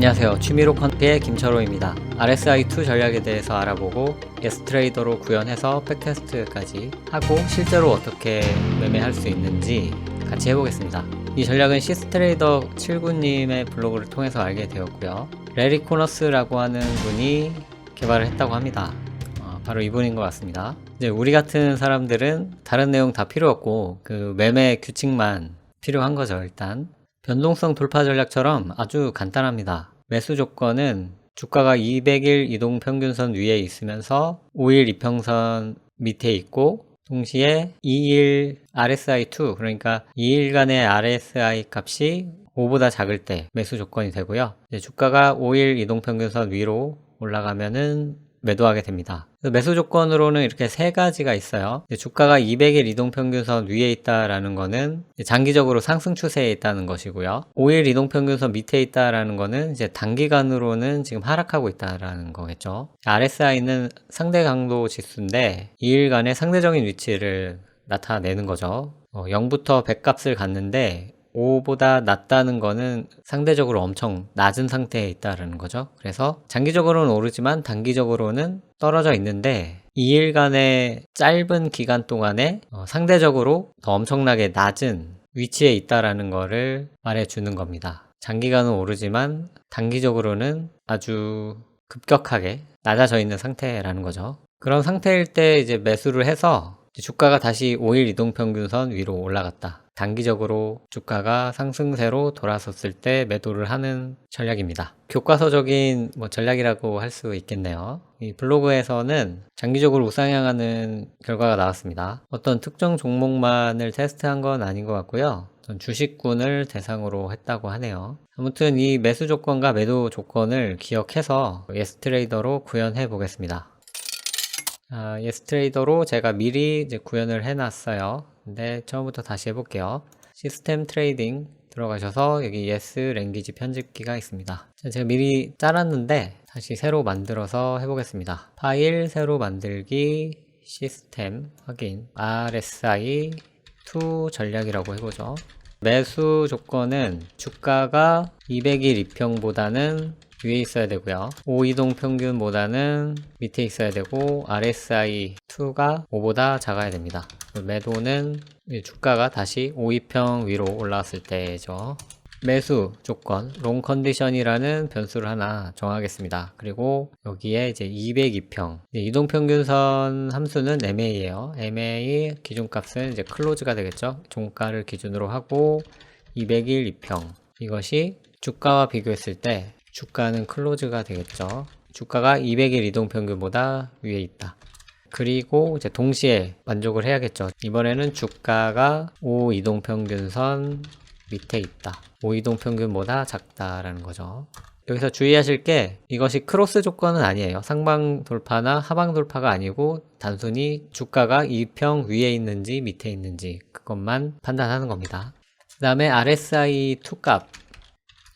안녕하세요. 취미로 컨트의 김철호입니다. RSI2 전략에 대해서 알아보고 예스트레이더로 구현해서 백테스트까지 하고 실제로 어떻게 매매할 수 있는지 같이 해보겠습니다. 이 전략은 시스트레이더 79님의 블로그를 통해서 알게 되었고요. 레리 코너스라고 하는 분이 개발을 했다고 합니다. 어, 바로 이분인 것 같습니다. 이제 우리 같은 사람들은 다른 내용 다 필요 없고 그 매매 규칙만 필요한 거죠, 일단. 변동성 돌파 전략처럼 아주 간단합니다. 매수 조건은 주가가 200일 이동 평균선 위에 있으면서 5일 이평선 밑에 있고 동시에 2일 RSI2 그러니까 2일간의 RSI 값이 5보다 작을 때 매수 조건이 되고요. 주가가 5일 이동 평균선 위로 올라가면은 매도하게 됩니다. 매수 조건으로는 이렇게 세 가지가 있어요. 주가가 200일 이동평균선 위에 있다라는 거는 장기적으로 상승 추세에 있다는 것이고요. 5일 이동평균선 밑에 있다라는 거는 이제 단기간으로는 지금 하락하고 있다라는 거겠죠. RSI는 상대 강도 지수인데 2일간의 상대적인 위치를 나타내는 거죠. 어, 0부터 100 값을 갔는데 5보다 낮다는 거는 상대적으로 엄청 낮은 상태에 있다는 거죠. 그래서 장기적으로는 오르지만 단기적으로는 떨어져 있는데 2일간의 짧은 기간 동안에 어, 상대적으로 더 엄청나게 낮은 위치에 있다라는 거를 말해 주는 겁니다. 장기간은 오르지만 단기적으로는 아주 급격하게 낮아져 있는 상태라는 거죠. 그런 상태일 때 이제 매수를 해서 주가가 다시 5일 이동평균선 위로 올라갔다. 단기적으로 주가가 상승세로 돌아섰을 때 매도를 하는 전략입니다. 교과서적인 뭐 전략이라고 할 수 있겠네요. 이 블로그에서는 장기적으로 우상향하는 결과가 나왔습니다. 어떤 특정 종목만을 테스트한 건 아닌 것 같고요. 전 주식군을 대상으로 했다고 하네요. 아무튼 이 매수 조건과 매도 조건을 기억해서 예스트레이더로 구현해 보겠습니다. 아, 예스트레이더로 제가 미리 구현을 해놨어요. 근데 처음부터 다시 해볼게요. 시스템 트레이딩 들어가셔서 여기 예스 랭귀지 편집기가 있습니다. 자, 제가 미리 짜놨는데 다시 새로 만들어서 해보겠습니다. 파일 새로 만들기 시스템 확인 RSI 2 전략이라고 해보죠. 매수 조건은 주가가 200일 이평보다는 위에 있어야 되고요. 5이동 평균보다는 밑에 있어야 되고 RSI2가 5보다 작아야 됩니다. 매도는 주가가 다시 5이평 위로 올라왔을 때죠. 매수 조건 롱 컨디션이라는 변수를 하나 정하겠습니다. 그리고 여기에 이제 202평 이동 평균선 함수는 MA예요. MA 기준값은 이제 클로즈가 되겠죠. 종가를 기준으로 하고 201 2평 이것이 주가와 비교했을 때 주가는 클로즈가 되겠죠. 주가가 200일 이동 평균보다 위에 있다. 그리고 이제 동시에 만족을 해야겠죠. 이번에는 주가가 5 이동 평균선 밑에 있다. 5 이동 평균보다 작다라는 거죠. 여기서 주의하실 게 이것이 크로스 조건은 아니에요. 상방 돌파나 하방 돌파가 아니고 단순히 주가가 2평 위에 있는지 밑에 있는지 그것만 판단하는 겁니다. 그 다음에 RSI 2값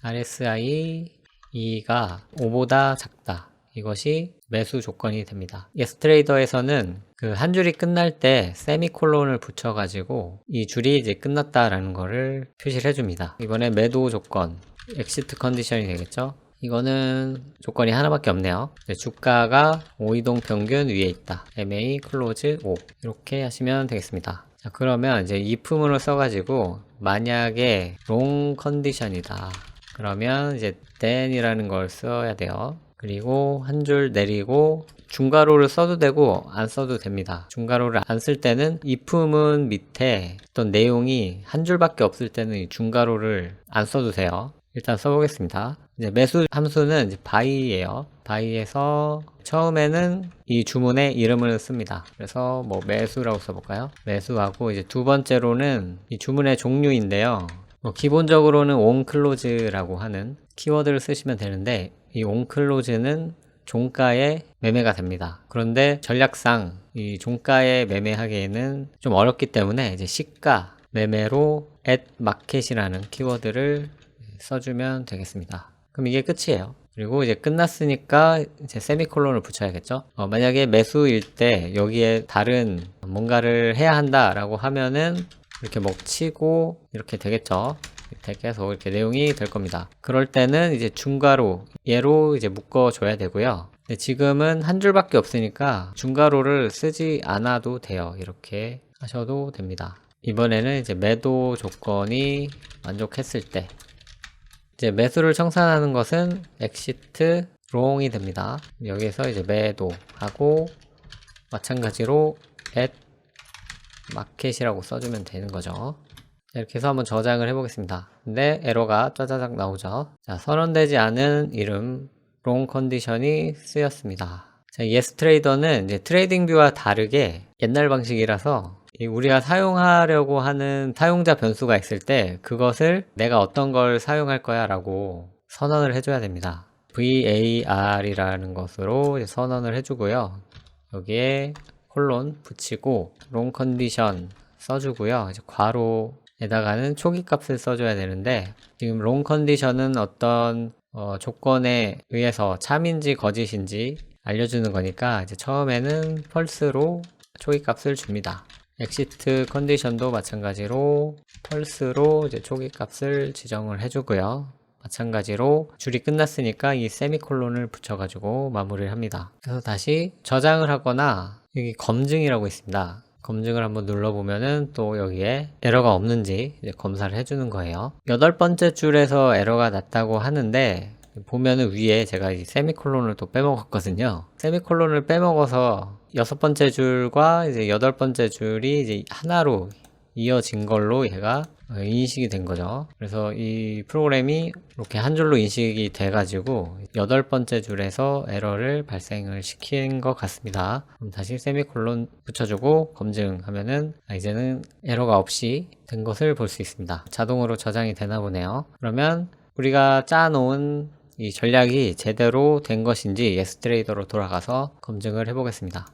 RSI 2가 5보다 작다. 이것이 매수 조건이 됩니다. 예스트레이더에서는 그 한 줄이 끝날 때 세미콜론을 붙여가지고 이 줄이 이제 끝났다라는 거를 표시를 해줍니다. 이번에 매도 조건, 엑시트 컨디션이 되겠죠? 이거는 조건이 하나밖에 없네요. 주가가 5이동 평균 위에 있다. MA 클로즈 5 이렇게 하시면 되겠습니다. 자 그러면 이제 이품으로 써가지고 만약에 롱 컨디션이다. 그러면 이제 then이라는 걸 써야 돼요. 그리고 한 줄 내리고 중괄호를 써도 되고 안 써도 됩니다. 중괄호를 안 쓸 때는 이 품은 밑에 어떤 내용이 한 줄밖에 없을 때는 중괄호를 안 써도 돼요. 일단 써보겠습니다. 이제 매수 함수는 이제 by예요. by에서 처음에는 이 주문의 이름을 씁니다. 그래서 뭐 매수라고 써볼까요? 매수하고 이제 두 번째로는 이 주문의 종류인데요. 뭐 기본적으로는 onClose라고 하는 키워드를 쓰시면 되는데 이 onClose는 종가에 매매가 됩니다. 그런데 전략상 이 종가에 매매하기에는 좀 어렵기 때문에 이제 시가 매매로 at market이라는 키워드를 써주면 되겠습니다. 그럼 이게 끝이에요. 그리고 이제 끝났으니까 이제 세미콜론을 붙여야겠죠. 어, 만약에 매수일 때 여기에 다른 뭔가를 해야 한다라고 하면은 이렇게 뭐 치고 이렇게 되겠죠. 밑에 계속 이렇게 내용이 될 겁니다. 그럴 때는 이제 중괄호 얘로 이제 묶어 줘야 되고요. 근데 지금은 한 줄밖에 없으니까 중괄호를 쓰지 않아도 돼요. 이렇게 하셔도 됩니다. 이번에는 이제 매도 조건이 만족했을 때 이제 매수를 청산하는 것은 exit wrong이 됩니다. 여기서 이제 매도하고 마찬가지로 at 마켓이라고 써주면 되는 거죠. 자, 이렇게 해서 한번 저장을 해보겠습니다. 근데 에러가 짜자작 나오죠. 자, 선언되지 않은 이름 롱 컨디션이 쓰였습니다. 자, 예스 트레이더는 이제 트레이딩 뷰와 다르게 옛날 방식이라서 이 우리가 사용하려고 하는 사용자 변수가 있을 때 그것을 내가 어떤 걸 사용할 거야 라고 선언을 해줘야 됩니다. VAR이라는 것으로 선언을 해주고요. 여기에 콜론 붙이고 롱 컨디션 써주고요. 이제 괄호 에다가는 초기 값을 써줘야 되는데 지금 롱 컨디션은 어떤 어, 조건에 의해서 참인지 거짓인지 알려주는 거니까 이제 처음에는 펄스로 초기 값을 줍니다. 엑시트 컨디션도 마찬가지로 펄스로 이제 초기 값을 지정을 해주고요. 마찬가지로 줄이 끝났으니까 이 세미콜론을 붙여가지고 마무리를 합니다. 그래서 다시 저장을 하거나 여기 검증이라고 있습니다. 검증을 한번 눌러보면은 또 여기에 에러가 없는지 검사를 해주는 거예요. 여덟 번째 줄에서 에러가 났다고 하는데 보면은 위에 제가 이 세미콜론을 또 빼먹었거든요. 세미콜론을 빼먹어서 여섯 번째 줄과 이제 여덟 번째 줄이 이제 하나로 이어진 걸로 얘가 어, 인식이 된 거죠. 그래서 이 프로그램이 이렇게 한 줄로 인식이 돼 가지고 여덟 번째 줄에서 에러를 발생을 시킨 것 같습니다. 그럼 다시 세미콜론 붙여주고 검증하면은 아, 이제는 에러가 없이 된 것을 볼 수 있습니다. 자동으로 저장이 되나 보네요. 그러면 우리가 짜놓은 이 전략이 제대로 된 것인지 예스트레이더로 돌아가서 검증을 해보겠습니다.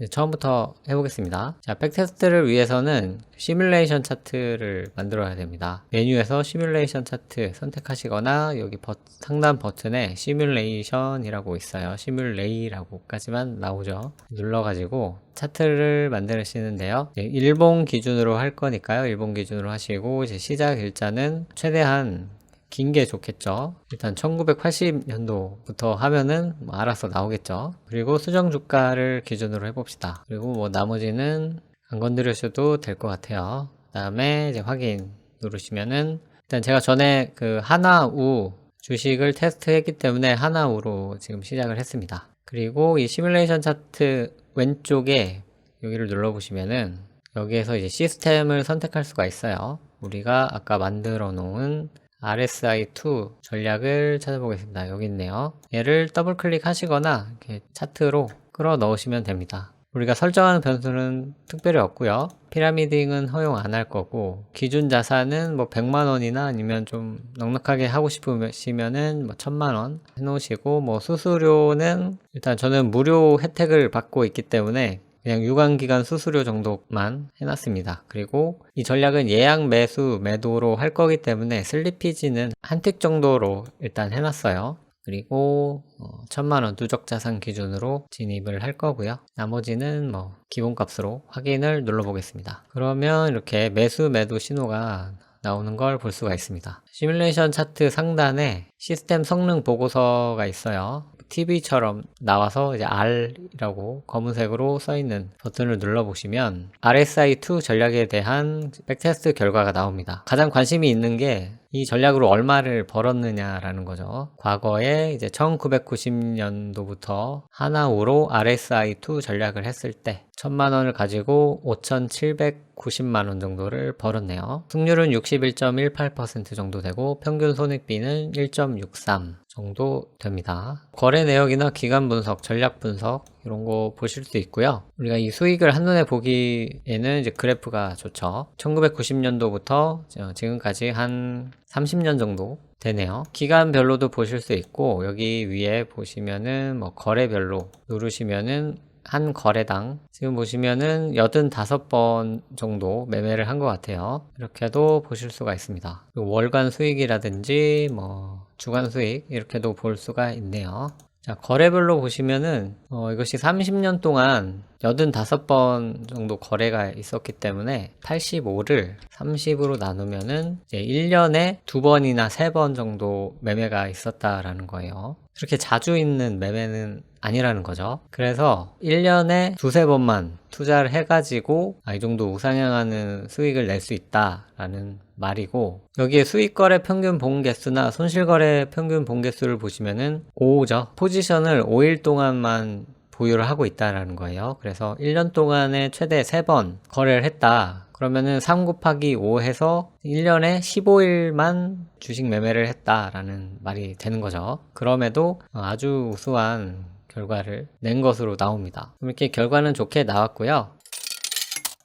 네, 처음부터 해보겠습니다. 자, 백테스트를 위해서는 시뮬레이션 차트를 만들어야 됩니다. 메뉴에서 시뮬레이션 차트 선택하시거나 여기 버, 상단 버튼에 시뮬레이션이라고 있어요. 시뮬레이라고까지만 나오죠. 눌러가지고 차트를 만드시는데요. 이제 일본 기준으로 할 거니까요. 일본 기준으로 하시고 이제 시작 일자는 최대한 긴 게 좋겠죠. 일단 1980년도부터 하면은 뭐 알아서 나오겠죠. 그리고 수정 주가를 기준으로 해봅시다. 그리고 뭐 나머지는 안 건드려셔도 될 것 같아요. 그 다음에 이제 확인 누르시면은 일단 제가 전에 그 하나우 주식을 테스트했기 때문에 하나우로 지금 시작을 했습니다. 그리고 이 시뮬레이션 차트 왼쪽에 여기를 눌러보시면은 여기에서 이제 시스템을 선택할 수가 있어요. 우리가 아까 만들어 놓은 RSI2 전략을 찾아보겠습니다. 여기 있네요. 얘를 더블 클릭하시거나 이렇게 차트로 끌어 넣으시면 됩니다. 우리가 설정하는 변수는 특별히 없고요. 피라미딩은 허용 안 할 거고 기준 자산은 뭐 100만 원이나 아니면 좀 넉넉하게 하고 싶으시면은 뭐 1000만 원 해놓으시고 뭐 수수료는 일단 저는 무료 혜택을 받고 있기 때문에 그냥 유관기간 수수료 정도만 해놨습니다. 그리고 이 전략은 예약 매수 매도로 할 거기 때문에 슬리피지는 한 틱 정도로 일단 해놨어요. 그리고 어, 천만원 누적 자산 기준으로 진입을 할 거고요. 나머지는 뭐 기본값으로 확인을 눌러 보겠습니다. 그러면 이렇게 매수 매도 신호가 나오는 걸 볼 수가 있습니다. 시뮬레이션 차트 상단에 시스템 성능 보고서가 있어요. TV처럼 나와서 이제 R이라고 검은색으로 써 있는 버튼을 눌러 보시면 RSI2 전략에 대한 백테스트 결과가 나옵니다. 가장 관심이 있는 게 이 전략으로 얼마를 벌었느냐라는 거죠. 과거에 이제 1990년도부터 하나우로 RSI2 전략을 했을 때 천만 원을 가지고 5,790만 원 정도를 벌었네요. 승률은 61.18% 정도 되고 평균 손익비는 1.63 정도 됩니다. 거래 내역이나 기간 분석, 전략 분석 이런 거 보실 수 있고요. 우리가 이 수익을 한눈에 보기에는 이제 그래프가 좋죠. 1990년도부터 지금까지 한 30년 정도 되네요. 기간별로도 보실 수 있고 여기 위에 보시면은 뭐 거래별로 누르시면은 한 거래당 지금 보시면은 85번 정도 매매를 한 것 같아요. 이렇게도 보실 수가 있습니다. 월간 수익이라든지 뭐 주간 수익 이렇게도 볼 수가 있네요. 자, 거래별로 보시면은, 어, 이것이 30년 동안 85번 정도 거래가 있었기 때문에 85를 30으로 나누면은 이제 1년에 두 번이나 세 번 정도 매매가 있었다라는 거예요. 그렇게 자주 있는 매매는 아니라는 거죠. 그래서 1년에 두세 번만 투자를 해가지고 아, 이 정도 우상향하는 수익을 낼 수 있다라는 말이고 여기에 수익거래 평균 봉개수나 손실거래 평균 봉개수를 보시면은 5죠. 포지션을 5일 동안만 보유를 하고 있다라는 거예요. 그래서 1년 동안에 최대 3번 거래를 했다. 그러면은 3 곱하기 5 해서 1년에 15일만 주식 매매를 했다라는 말이 되는 거죠. 그럼에도 아주 우수한 결과를 낸 것으로 나옵니다. 이렇게 결과는 좋게 나왔고요.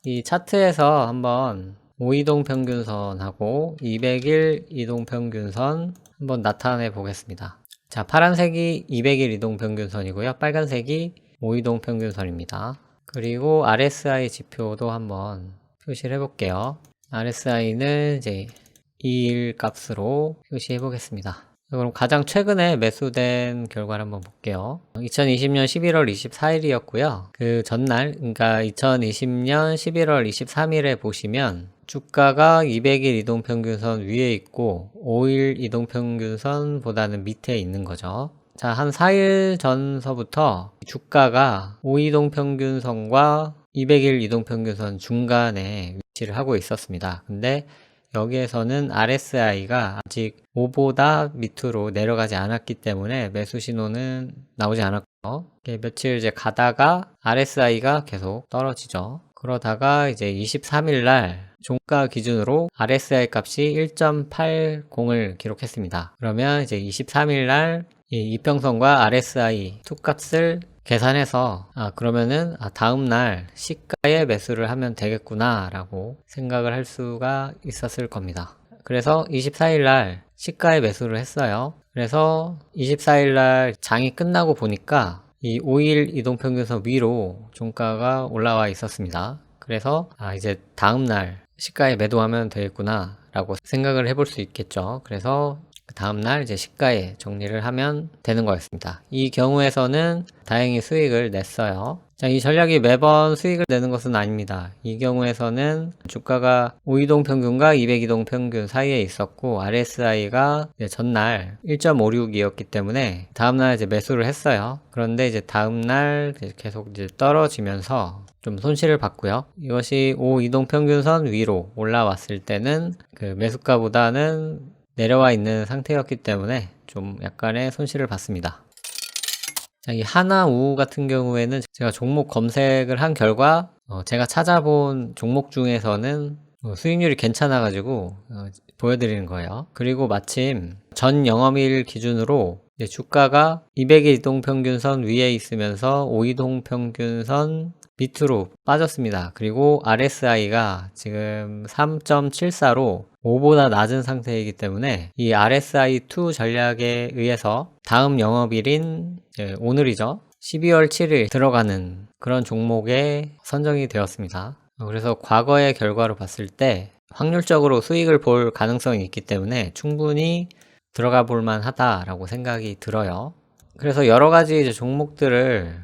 이 차트에서 한번 5이동 평균선하고 200일 이동 평균선 한번 나타내 보겠습니다. 자, 파란색이 200일 이동 평균선이고요. 빨간색이 5이동 평균선입니다. 그리고 RSI 지표도 한번 표시를 해볼게요. RSI는 이제 2일 값으로 표시해 보겠습니다. 그럼 가장 최근에 매수된 결과를 한번 볼게요. 2020년 11월 24일이었고요. 그 전날, 그러니까 2020년 11월 23일에 보시면 주가가 200일 이동평균선 위에 있고 5일 이동평균선보다는 밑에 있는 거죠. 자, 한 4일 전서부터 주가가 5이동평균선과 200일 이동평균선 중간에 위치를 하고 있었습니다. 근데 여기에서는 RSI가 아직 5보다 밑으로 내려가지 않았기 때문에 매수 신호는 나오지 않았고 며칠 이제 가다가 RSI가 계속 떨어지죠. 그러다가 이제 23일 날 종가 기준으로 RSI 값이 1.80을 기록했습니다. 그러면 이제 23일 날 이 이평선과 RSI 투 값을 계산해서 아 그러면은 아, 다음 날 시가에 매수를 하면 되겠구나 라고 생각을 할 수가 있었을 겁니다. 그래서 24일 날 시가에 매수를 했어요. 그래서 24일 날 장이 끝나고 보니까 이 5일 이동평균선 위로 종가가 올라와 있었습니다. 그래서 아 이제 다음 날 시가에 매도하면 되겠구나 라고 생각을 해볼 수 있겠죠. 그래서 그 다음날 이제 시가에 정리를 하면 되는 거였습니다. 이 경우에서는 다행히 수익을 냈어요. 자, 이 전략이 매번 수익을 내는 것은 아닙니다. 이 경우에서는 주가가 5이동 평균과 200이동 평균 사이에 있었고 RSI가 전날 1.56이었기 때문에 다음날 이제 매수를 했어요. 그런데 이제 다음날 계속 이제 떨어지면서 좀 손실을 봤고요. 이것이 5 이동 평균선 위로 올라왔을 때는 그 매수가보다는 내려와 있는 상태였기 때문에 좀 약간의 손실을 봤습니다. 자, 이 하나우 같은 경우에는 제가 종목 검색을 한 결과 어, 제가 찾아본 종목 중에서는 어, 수익률이 괜찮아가지고 어, 보여드리는 거예요. 그리고 마침 전 영업일 기준으로 주가가 200일 이동평균선 위에 있으면서 5이동평균선 밑으로 빠졌습니다. 그리고 RSI가 지금 3.74로 5보다 낮은 상태이기 때문에 이 RSI2 전략에 의해서 다음 영업일인 오늘이죠. 12월 7일 들어가는 그런 종목에 선정이 되었습니다. 그래서 과거의 결과로 봤을 때 확률적으로 수익을 볼 가능성이 있기 때문에 충분히 들어가 볼 만 하다라고 생각이 들어요. 그래서 여러 가지 종목들을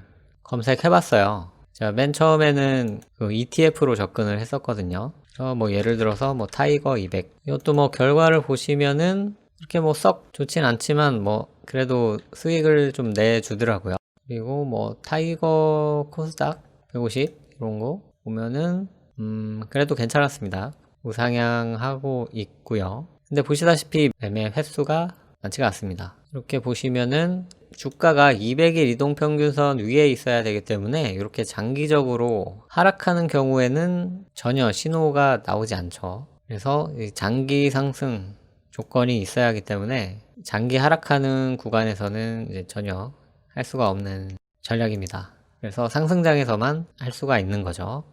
검색해 봤어요. 제가 맨 처음에는 그 ETF로 접근을 했었거든요. 뭐 예를 들어서 뭐 타이거 200 이것도 뭐 결과를 보시면은 그렇게 뭐 썩 좋진 않지만 뭐 그래도 수익을 좀 내주더라고요. 그리고 뭐 타이거 코스닥 150 이런 거 보면은 음 그래도 괜찮았습니다. 우상향하고 있고요. 근데 보시다시피 매매 횟수가 많지가 않습니다. 이렇게 보시면은 주가가 200일 이동평균선 위에 있어야 되기 때문에 이렇게 장기적으로 하락하는 경우에는 전혀 신호가 나오지 않죠. 그래서 장기 상승 조건이 있어야 하기 때문에 장기 하락하는 구간에서는 전혀 할 수가 없는 전략입니다. 그래서 상승장에서만 할 수가 있는 거죠.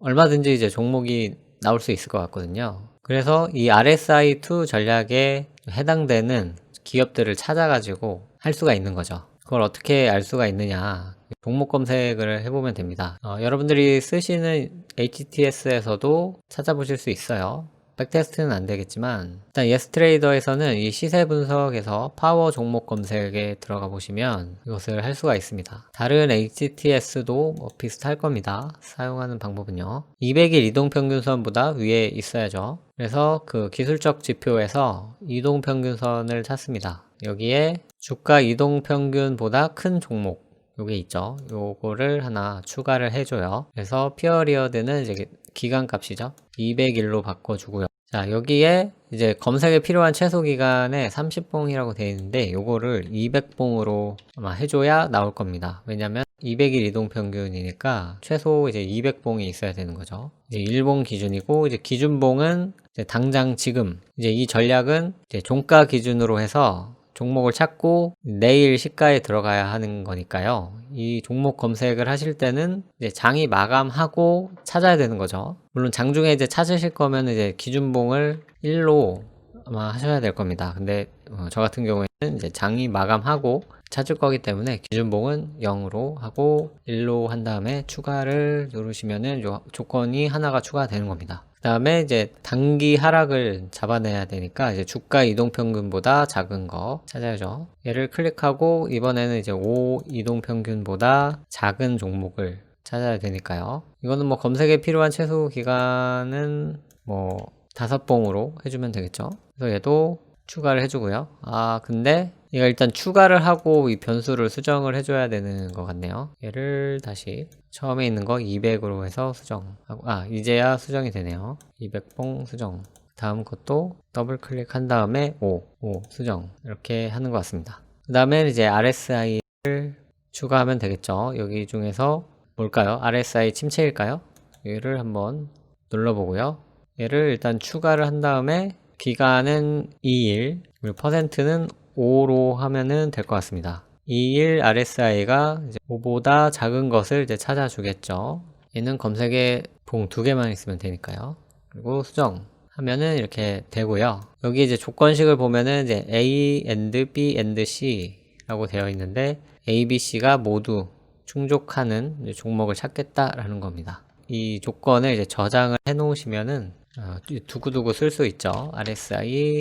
얼마든지 이제 종목이 나올 수 있을 것 같거든요. 그래서 이 RSI2 전략에 해당되는 기업들을 찾아가지고 할 수가 있는 거죠. 그걸 어떻게 알 수가 있느냐. 종목 검색을 해보면 됩니다. 어, 여러분들이 쓰시는 HTS에서도 찾아보실 수 있어요. 백테스트는 안 되겠지만 일단 예스트레이더에서는 이 시세 분석에서 파워 종목 검색에 들어가 보시면 이것을 할 수가 있습니다. 다른 HTS도 뭐 비슷할 겁니다. 사용하는 방법은요. 200일 이동평균선보다 위에 있어야죠. 그래서 그 기술적 지표에서 이동평균선을 찾습니다. 여기에 주가 이동 평균보다 큰 종목 요게 있죠. 요거를 하나 추가를 해줘요. 그래서 피어리어드는 이제 기간 값이죠. 200일로 바꿔주고요. 자, 여기에 이제 검색에 필요한 최소 기간에 30봉이라고 되어 있는데 요거를 200봉으로 아마 해줘야 나올 겁니다. 왜냐면 200일 이동 평균이니까 최소 이제 200봉이 있어야 되는 거죠. 이제 일봉 기준이고 이제 기준봉은 이제 당장 지금 이제 이 전략은 이제 종가 기준으로 해서 종목을 찾고 내일 시가에 들어가야 하는 거니까요. 이 종목 검색을 하실 때는 장이 마감하고 찾아야 되는 거죠. 물론 장중에 이제 찾으실 거면 이제 기준봉을 1로 아마 하셔야 될 겁니다. 근데 어, 저 같은 경우에는 이제 장이 마감하고 찾을 거기 때문에 기준봉은 0으로 하고 1로 한 다음에 추가를 누르시면은 요 조건이 하나가 추가되는 겁니다. 그 다음에 이제 단기 하락을 잡아내야 되니까 이제 주가 이동평균보다 작은 거 찾아야죠. 얘를 클릭하고 이번에는 이제 5 이동평균보다 작은 종목을 찾아야 되니까요. 이거는 뭐 검색에 필요한 최소 기간은 뭐 다섯 봉으로 해주면 되겠죠. 그래서 얘도 추가를 해주고요. 아 근데 얘가 일단 추가를 하고 이 변수를 수정을 해줘야 되는 것 같네요. 얘를 다시 처음에 있는 거 200으로 해서 수정하고 아 이제야 수정이 되네요. 200봉 수정. 다음 것도 더블 클릭한 다음에 5, 5 수정 이렇게 하는 것 같습니다. 그 다음에 이제 RSI를 추가하면 되겠죠. 여기 중에서 뭘까요? RSI 침체일까요? 얘를 한번 눌러보고요. 얘를 일단 추가를 한 다음에 기간은 2일 그리고 퍼센트는 5로 하면은 될 것 같습니다. 2일 RSI가 5보다 작은 것을 이제 찾아주겠죠. 얘는 검색에 봉 두 개만 있으면 되니까요. 그리고 수정 하면은 이렇게 되고요. 여기 이제 조건식을 보면은 이제 A and B and C라고 되어 있는데 A, B, C가 모두 충족하는 종목을 찾겠다라는 겁니다. 이 조건을 이제 저장을 해 놓으시면은 어, 두고두고 쓸 수 있죠. RSI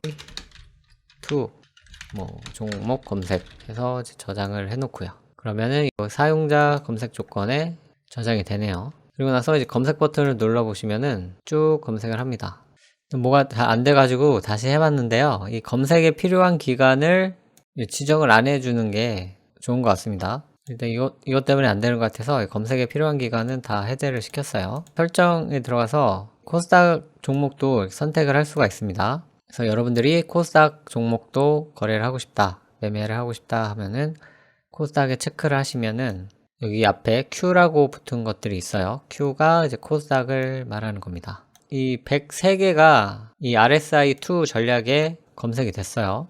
2 뭐 종목 검색해서 저장을 해 놓고요. 그러면은 사용자 검색 조건에 저장이 되네요. 그리고 나서 이제 검색 버튼을 눌러 보시면은 쭉 검색을 합니다. 뭐가 다 안 돼가지고 다시 해봤는데요. 이 검색에 필요한 기간을 지정을 안 해주는 게 좋은 것 같습니다. 일단 이것, 이것 때문에 안 되는 것 같아서 검색에 필요한 기간은 다 해제를 시켰어요. 설정에 들어가서 코스닥 종목도 선택을 할 수가 있습니다. 그래서 여러분들이 코스닥 종목도 거래를 하고 싶다, 매매를 하고 싶다 하면은 코스닥에 체크를 하시면은 여기 앞에 Q라고 붙은 것들이 있어요. Q가 이제 코스닥을 말하는 겁니다. 이 103개가 이 RSI2 전략에 검색이 됐어요.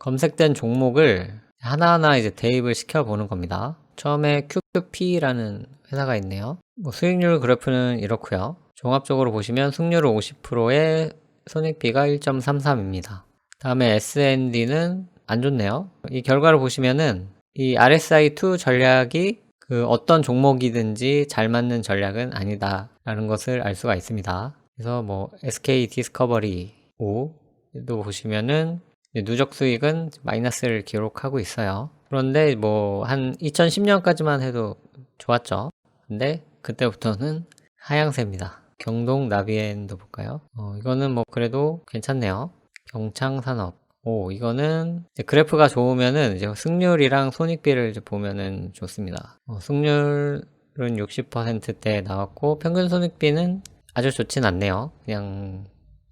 검색된 종목을 하나하나 이제 대입을 시켜보는 겁니다. 처음에 QQP라는 회사가 있네요. 뭐 수익률 그래프는 이렇고요. 종합적으로 보시면 승률 50%에 손익비가 1.33입니다. 다음에 SND는 안 좋네요. 이 결과를 보시면은 이 RSI2 전략이 그 어떤 종목이든지 잘 맞는 전략은 아니다라는 것을 알 수가 있습니다. 그래서 뭐 SK 디스커버리 5도 보시면은 누적 수익은 마이너스를 기록하고 있어요. 그런데 뭐 한 2010년까지만 해도 좋았죠. 근데 그때부터는 하향세입니다. 경동 나비엔도 볼까요? 어, 이거는 뭐 그래도 괜찮네요. 경창산업. 오, 이거는 그래프가 좋으면은 이제 승률이랑 손익비를 보면은 좋습니다. 어, 승률은 60%대 나왔고 평균 손익비는 아주 좋진 않네요. 그냥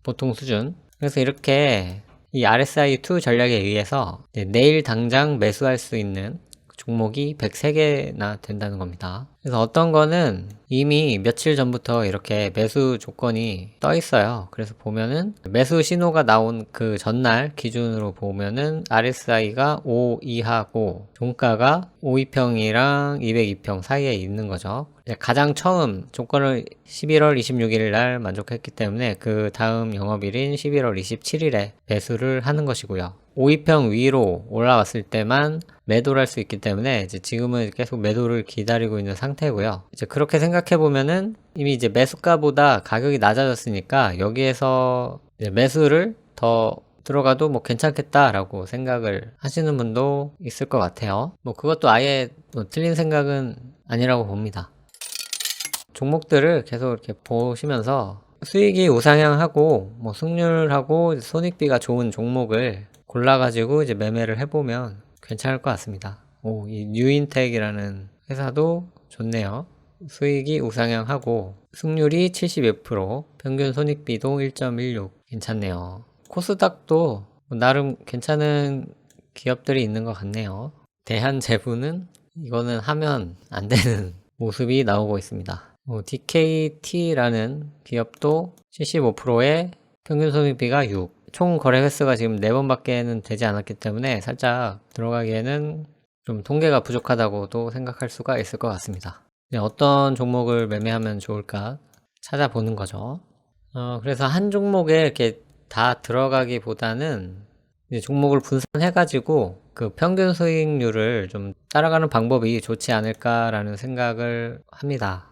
보통 수준. 그래서 이렇게 이 RSI2 전략에 의해서 내일 당장 매수할 수 있는 종목이 103개나 된다는 겁니다. 그래서 어떤 거는 이미 며칠 전부터 이렇게 매수 조건이 떠 있어요. 그래서 보면은 매수 신호가 나온 그 전날 기준으로 보면은 RSI가 5 이하고 종가가 5위평이랑 202평 사이에 있는 거죠. 가장 처음 조건을 11월 26일 날 만족했기 때문에 그 다음 영업일인 11월 27일에 매수를 하는 것이고요. 5위평 위로 올라왔을 때만 매도를 할 수 있기 때문에 이제 지금은 계속 매도를 기다리고 있는 상태고요. 이제 그렇게 생각해 보면은 이미 이제 매수가보다 가격이 낮아졌으니까 여기에서 매수를 더 들어가도 뭐 괜찮겠다라고 생각을 하시는 분도 있을 것 같아요. 뭐 그것도 아예 뭐 틀린 생각은 아니라고 봅니다. 종목들을 계속 이렇게 보시면서 수익이 우상향하고 뭐 승률하고 손익비가 좋은 종목을 골라가지고 이제 매매를 해보면 괜찮을 것 같습니다. 오, 이 뉴인텍이라는 회사도 좋네요. 수익이 우상향하고 승률이 72%, 평균 손익비도 1.16 괜찮네요. 코스닥도 뭐 나름 괜찮은 기업들이 있는 것 같네요. 대한제부는 이거는 하면 안 되는 모습이 나오고 있습니다. 뭐 DKT라는 기업도 75%의 평균 손익비가 6. 총 거래 횟수가 지금 4번밖에는 되지 않았기 때문에 살짝 들어가기에는 좀 통계가 부족하다고도 생각할 수가 있을 것 같습니다. 이제 어떤 종목을 매매하면 좋을까 찾아보는 거죠. 어, 그래서 한 종목에 이렇게 다 들어가기보다는 종목을 분산해가지고 그 평균 수익률을 좀 따라가는 방법이 좋지 않을까라는 생각을 합니다.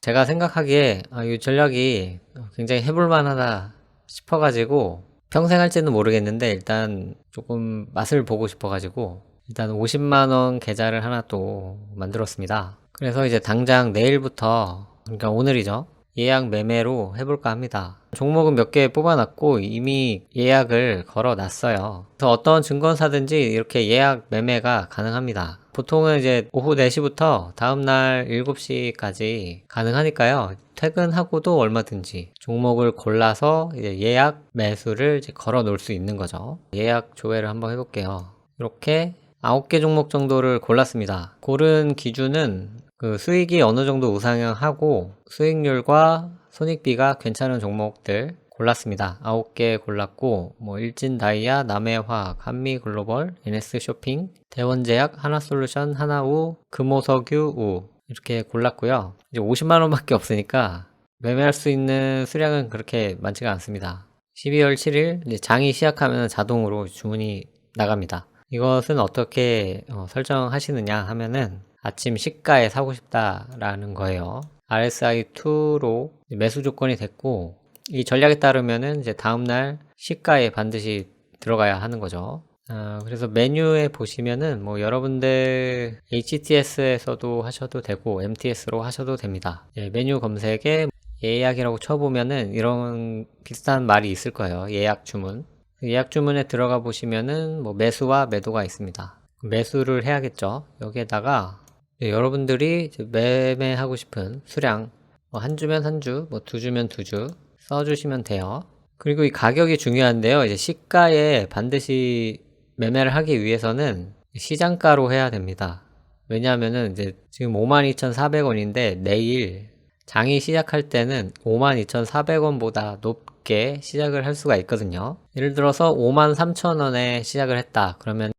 제가 생각하기에 아, 이 전략이 굉장히 해볼만하다 싶어가지고 평생 할지는 모르겠는데 일단 조금 맛을 보고 싶어가지고 일단 50만원 계좌를 하나 또 만들었습니다. 그래서 이제 당장 내일부터 그러니까 오늘이죠. 예약 매매로 해볼까 합니다. 종목은 몇 개 뽑아놨고 이미 예약을 걸어 놨어요. 그래서 어떤 증권사든지 이렇게 예약 매매가 가능합니다. 보통은 이제 오후 4시부터 다음날 7시까지 가능하니까요. 퇴근하고도 얼마든지 종목을 골라서 이제 예약 매수를 이제 걸어 놓을 수 있는 거죠. 예약 조회를 한번 해볼게요. 이렇게 9개 종목 정도를 골랐습니다. 고른 기준은 그 수익이 어느 정도 우상향하고 수익률과 손익비가 괜찮은 종목들 골랐습니다. 9개 골랐고 뭐 일진 다이아, 남해화학, 한미글로벌, NS 쇼핑, 대원제약, 하나솔루션, 하나우, 금호석유, 우 이렇게 골랐고요. 이제 50만 원밖에 없으니까 매매할 수 있는 수량은 그렇게 많지가 않습니다. 12월 7일 이제 장이 시작하면 자동으로 주문이 나갑니다. 이것은 어떻게 어, 설정하시느냐 하면은 아침 시가에 사고 싶다라는 거예요. RSI2로 매수 조건이 됐고 이 전략에 따르면은 이제 다음날 시가에 반드시 들어가야 하는 거죠. 어, 그래서 메뉴에 보시면은 뭐 여러분들 HTS에서도 하셔도 되고 MTS로 하셔도 됩니다. 예, 메뉴 검색에 예약이라고 쳐보면은 이런 비슷한 말이 있을 거예요. 예약 주문. 예약 주문에 들어가 보시면은 뭐 매수와 매도가 있습니다. 매수를 해야겠죠. 여기에다가 네, 여러분들이 매매하고 싶은 수량 뭐 한 주면 한 주, 뭐 두 주면 두 주 써주시면 돼요. 그리고 이 가격이 중요한데요. 이제 시가에 반드시 매매를 하기 위해서는 시장가로 해야 됩니다. 왜냐하면은 이제 지금 52,400원인데 내일 장이 시작할 때는 52,400원보다 높게 시작을 할 수가 있거든요. 예를 들어서 53,000원에 시작을 했다. 그러면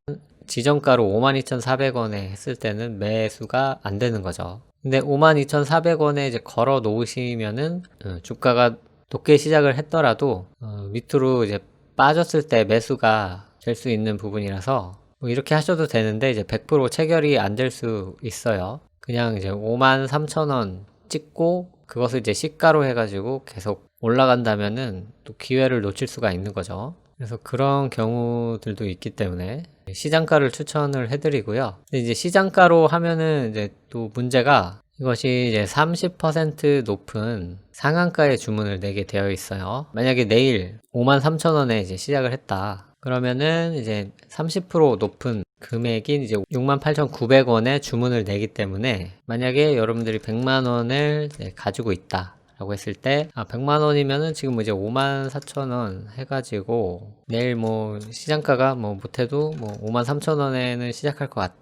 지정가로 52,400원에 했을 때는 매수가 안 되는 거죠. 근데 52,400원에 이제 걸어 놓으시면은 어, 주가가 높게 시작을 했더라도 어, 밑으로 이제 빠졌을 때 매수가 될 수 있는 부분이라서 뭐 이렇게 하셔도 되는데 이제 100% 체결이 안 될 수 있어요. 그냥 이제 53,000원 찍고 그것을 이제 시가로 해가지고 계속 올라간다면은 또 기회를 놓칠 수가 있는 거죠. 그래서 그런 경우들도 있기 때문에 시장가를 추천을 해드리고요. 이제 시장가로 하면은 이제 또 문제가 이것이 이제 30% 높은 상한가의 주문을 내게 되어 있어요. 만약에 내일 53,000원에 이제 시작을 했다. 그러면은 이제 30% 높은 금액인 이제 68,900원에 주문을 내기 때문에 만약에 여러분들이 100만 원을 가지고 있다. 라고 했을 때, 아, 100만 원이면은 지금 이제 5만 4천 원 해가지고, 내일 뭐, 시장가가 뭐, 못해도 뭐, 5만 3천 원에는 시작할 것 같아.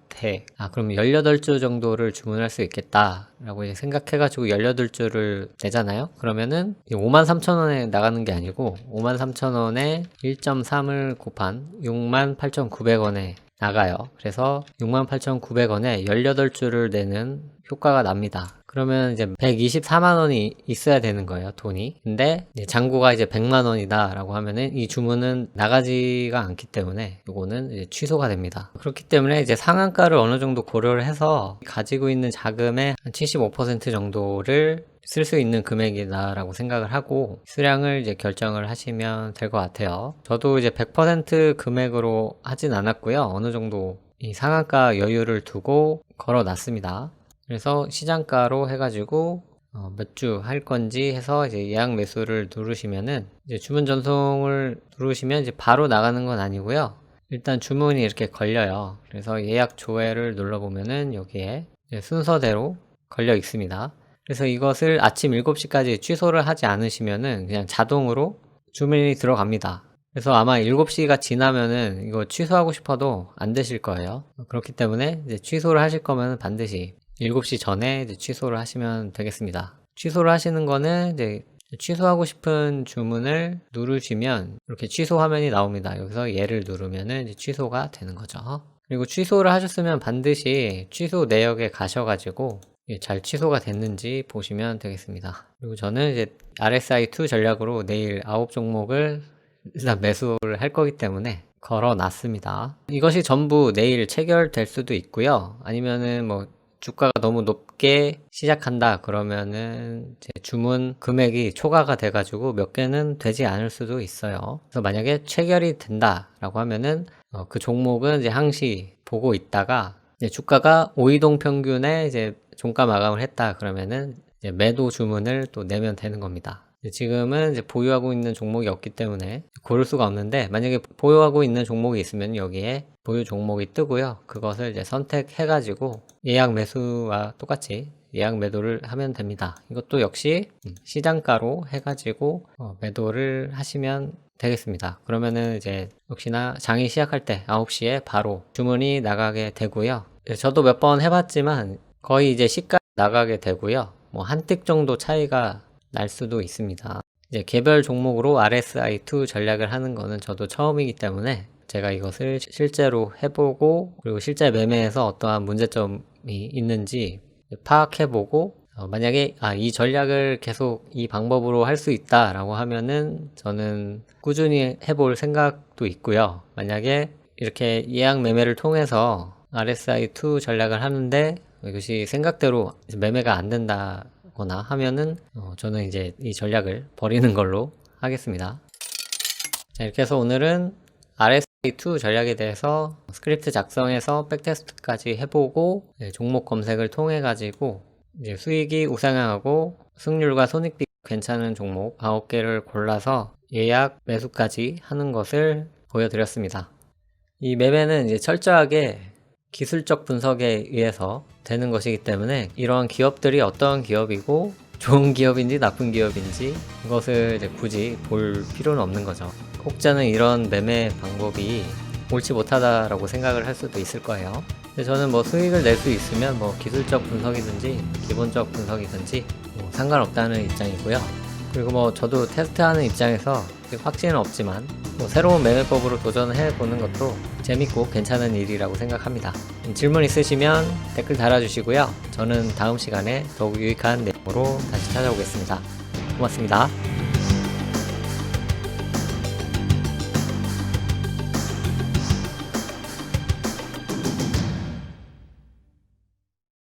아, 그럼 18주 정도를 주문할 수 있겠다. 라고 이제 생각해가지고 18주를 내잖아요? 그러면은 5만 3천 원에 나가는 게 아니고, 5만 3천 원에 1.3을 곱한 6만 8,900원에 나가요. 그래서 68,900원에 18주를 내는 효과가 납니다. 그러면 이제 124만 원이 있어야 되는 거예요, 돈이. 근데 이제 잔고가 이제 100만 원이다라고 하면은 이 주문은 나가지가 않기 때문에 이거는 취소가 됩니다. 그렇기 때문에 이제 상한가를 어느 정도 고려를 해서 가지고 있는 자금의 한 75% 정도를 쓸 수 있는 금액이다라고 생각을 하고 수량을 이제 결정을 하시면 될 것 같아요. 저도 이제 100% 금액으로 하진 않았고요. 어느 정도 이 상한가 여유를 두고 걸어 놨습니다. 그래서 시장가로 해가지고 어, 몇 주 할 건지 해서 이제 예약 매수를 누르시면은 이제 주문 전송을 누르시면 이제 바로 나가는 건 아니고요. 일단 주문이 이렇게 걸려요. 그래서 예약 조회를 눌러보면은 여기에 순서대로 걸려 있습니다. 그래서 이것을 아침 7시까지 취소를 하지 않으시면은 그냥 자동으로 주문이 들어갑니다. 그래서 아마 7시가 지나면은 이거 취소하고 싶어도 안 되실 거예요. 그렇기 때문에 이제 취소를 하실 거면 반드시 7시 전에 취소를 하시면 되겠습니다. 취소를 하시는 거는 이제 취소하고 싶은 주문을 누르시면 이렇게 취소 화면이 나옵니다. 여기서 얘를 누르면은 이제 취소가 되는 거죠. 그리고 취소를 하셨으면 반드시 취소 내역에 가셔가지고 예, 잘 취소가 됐는지 보시면 되겠습니다. 그리고 저는 이제 RSI2 전략으로 내일 9 종목을 일단 매수를 할 거기 때문에 걸어 놨습니다. 이것이 전부 내일 체결될 수도 있고요. 아니면은 뭐 주가가 너무 높게 시작한다 그러면은 주문 금액이 초과가 돼가지고 몇 개는 되지 않을 수도 있어요. 그래서 만약에 체결이 된다라고 하면은 어, 그 종목은 이제 항시 보고 있다가 이제 주가가 5이동 평균에 이제 종가 마감을 했다 그러면은 이제 매도 주문을 또 내면 되는 겁니다. 지금은 이제 보유하고 있는 종목이 없기 때문에 고를 수가 없는데 만약에 보유하고 있는 종목이 있으면 여기에 보유 종목이 뜨고요. 그것을 이제 선택해 가지고 예약 매수와 똑같이 예약 매도를 하면 됩니다. 이것도 역시 시장가로 해가지고 어, 매도를 하시면 되겠습니다. 그러면은 이제 역시나 장이 시작할 때 9시에 바로 주문이 나가게 되고요. 예, 저도 몇 번 해봤지만 거의 이제 시가 나가게 되고요. 뭐한틱 정도 차이가 날 수도 있습니다. 이제 개별 종목으로 RSI2 전략을 하는 거는 저도 처음이기 때문에 제가 이것을 시- 실제로 해보고 그리고 실제 매매에서 어떠한 문제점이 있는지 파악해보고 어, 만약에 아, 이 전략을 계속 이 방법으로 할 수 있다라고 하면은 저는 꾸준히 해볼 생각도 있고요. 만약에 이렇게 예약 매매를 통해서 RSI2 전략을 하는데 이것이 생각대로 매매가 안 된다거나 하면은 어, 저는 이제 이 전략을 버리는 걸로 하겠습니다. 자, 이렇게 해서 오늘은 RSI2 전략에 대해서 스크립트 작성해서 백테스트까지 해보고 종목 검색을 통해 가지고 이제 수익이 우상향하고 승률과 손익비 괜찮은 종목 9개를 골라서 예약 매수까지 하는 것을 보여드렸습니다. 이 매매는 이제 철저하게 기술적 분석에 의해서 되는 것이기 때문에 이러한 기업들이 어떠한 기업이고 좋은 기업인지 나쁜 기업인지 그것을 굳이 볼 필요는 없는 거죠. 혹자는 이런 매매 방법이 옳지 못하다라고 생각을 할 수도 있을 거예요. 근데 저는 뭐 수익을 낼 수 있으면 뭐 기술적 분석이든지 기본적 분석이든지 뭐 상관없다는 입장이고요. 그리고 뭐 저도 테스트하는 입장에서 확신은 없지만 뭐 새로운 매매법으로 도전해 보는 것도 재밌고 괜찮은 일이라고 생각합니다. 질문 있으시면 댓글 달아주시고요. 저는 다음 시간에 더욱 유익한 내용으로 다시 찾아오겠습니다. 고맙습니다.